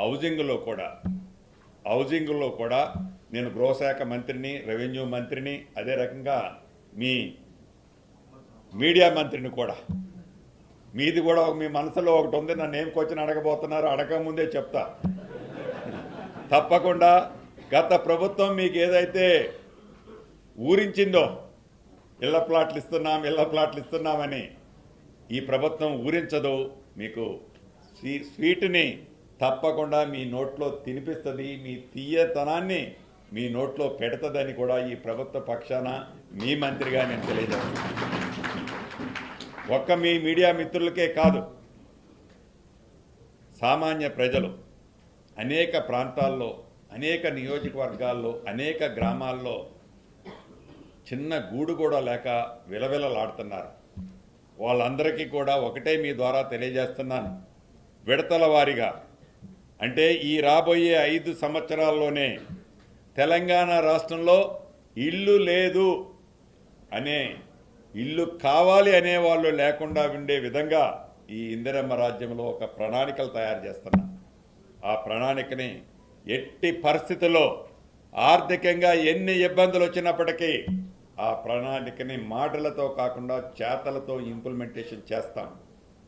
హౌజింగ్లో కూడా హౌజింగ్లో కూడా నేను గృహశాఖ మంత్రిని రెవెన్యూ మంత్రిని అదే రకంగా మీ మీడియా మంత్రిని కూడా. మీది కూడా మీ మనసులో ఒకటి ఉంది నన్ను ఏం క్వశ్చన్ అడగబోతున్నారు అడగకముందే చెప్తా. తప్పకుండా గత ప్రభుత్వం మీకు ఏదైతే ఊరించిందో ఇళ్ళ ప్లాట్లు ఇస్తున్నాం ఇళ్ళ ప్లాట్లు ఇస్తున్నామని ఈ ప్రభుత్వం ఊరించదు మీకు స్వీ స్వీట్ని తప్పకుండా మీ నోట్లో తినిపిస్తుంది మీ తీయతనాన్ని మీ నోట్లో పెడతదని కూడా ఈ ప్రభుత్వ పక్షాన మీ మంత్రిగా నేను తెలియజేస్తున్నాను. ఒక్క మీ మీడియా మిత్రులకే కాదు సామాన్య ప్రజలు అనేక ప్రాంతాల్లో అనేక నియోజకవర్గాల్లో అనేక గ్రామాల్లో చిన్న గూడు కూడా లేక విలవిలలాడుతున్నారు. వాళ్ళందరికీ కూడా ఒకటే మీ ద్వారా తెలియజేస్తున్నాను. విడతల వారీగా అంటే ఈ రాబోయే ఐదు సంవత్సరాల్లోనే తెలంగాణ రాష్ట్రంలో ఇల్లు లేదు అనే ఇల్లు కావాలి అనే వాళ్ళు లేకుండా ఉండే విధంగా ఈ ఇందిరమ్మ రాజ్యంలో ఒక ప్రణాళికలు తయారు చేస్తున్నా. ఆ ప్రణాళికని ఎట్టి పరిస్థితుల్లో ఆర్థికంగా ఎన్ని ఇబ్బందులు వచ్చినప్పటికీ ఆ ప్రణాళికని మాటలతో కాకుండా చేతలతో ఇంప్లిమెంటేషన్ చేస్తాం.